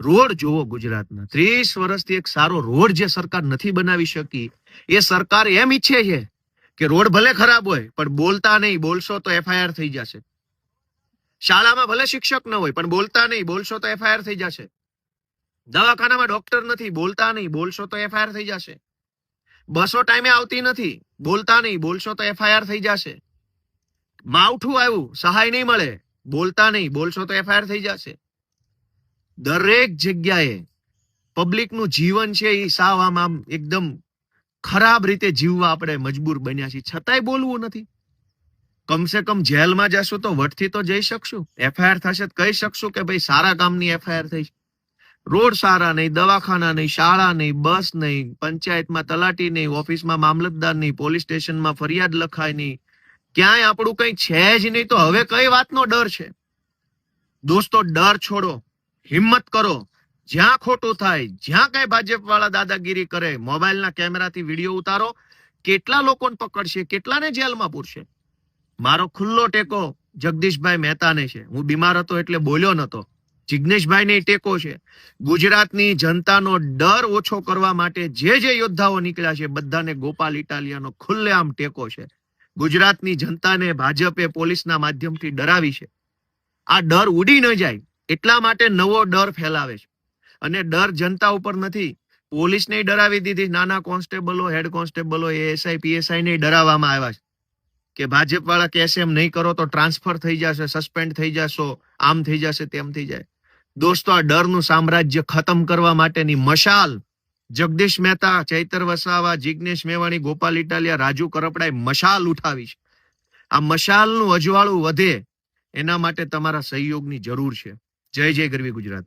Road જોવો ગુજરાતના. ત્રીસ વર્ષથી એક સારો રોડ જે સરકાર નથી બનાવી શકી, એ સરકાર એમ ઈચ્છે છે કે રોડ ભલે ખરાબ હોય, પણ બોલતા નહીં, બોલશો તો એફઆઈઆર થઈ જશે. શાળામાં ભલે શિક્ષક ન હોય, પણ બોલતા નહીં, બોલશો તો એફઆઈઆર થઈ જશે. દવાખાનામાં ડોક્ટર નથી, બોલતા નહીં, બોલશો તો એફઆઈઆર થઈ જશે. બસો ટાઈમે આવતી નથી, બોલતા નહીં, બોલશો તો એફઆઈઆર થઈ જશે. માવઠું આવ્યું, સહાય નહીં મળે, બોલતા નહીં, બોલશો તો એફઆઈઆર થઈ જશે. દરેક જગ્યાએ પબ્લિકનું જીવન છે એ સાવ આમ આમ એકદમ ખરાબ રીતે જીવવા આપણે મજબૂર બન્યા છીએ. છતાંય બોલવું નથી. કમસે કમ જેલમાં જશું તો વટથી તો જઈ શકશું. એફઆઈઆર થશે કહી શકશું કે ભાઈ સારા કામની એફઆઈઆર થઈ રોડ સારા નહીં, દવાખાના નહીં, શાળા નહીં, બસ નહીં, પંચાયતમાં તલાટી નહીં, ઓફિસમાં મામલતદાર નહીં, પોલીસ સ્ટેશનમાં ફરિયાદ લખાય નહીં. ક્યાંય આપણું કઈ છે જ નહીં તો હવે કઈ વાતનો ડર છે? દોસ્તો, ડર છોડો. હિંમત કરો. જ્યાં ખોટું થાય, જ્યાં કઈ ભાજપ વાળા દાદાગીરી કરે, મોબાઈલના કેમેરાથી વીડિયો ઉતારો, કેટલા લોકોને પકડશે, કેટલાને જેલમાં પૂરશે? મારો ખુલ્લો ટેકો જગદીશભાઈ મહેતાને છે. હું બીમાર હતો એટલે બોલ્યો નતો. જિગ્નેશભાઈને ટેકો છે. ગુજરાતની જનતાનો ડર ઓછો કરવા માટે જે જે યોદ્ધાઓ નીકળ્યા છે, બધાને ગોપાલ ઇટાલિયાનો ખુલ્લેઆમ ટેકો છે. ગુજરાતની જનતાને ભાજપે પોલીસના માધ્યમથી ડરાવી છે. આ ડર ઉડી ન જાય. એટલા માટે નવો ડર ફેલાવે છે. અને ડર જનતા ઉપર નથી. પોલીસને ડરાવી દીધી. નાના કોન્સ્ટેબલો, હેડ કોન્સ્ટેબલો, એએસઆઈ, પીએસઆઈ ને ડરાવવામાં આવ્યા છે. કે ભાજપ વાળા કહેશે એમ નહીં કરો તો ટ્રાન્સફર થઈ જશે, સસ્પેન્ડ થઈ જશો, આમ થઈ જશે, તેમ થઈ જાય. દોસ્તો, આ ડરનું સામ્રાજ્ય ખતમ કરવા માટેની મશાલ જગદીશ મહેતા, ચૈતર વસાવા જિજ્ઞેશ મેવાણી, ગોપાલ ઇટાલિયા, રાજુ કરપડાએ મશાલ ઉઠાવી છે. આ મશાલનું અજવાળું વધે એના માટે તમારા સહયોગની જરૂર છે. જય જય ગરવી ગુજરાત.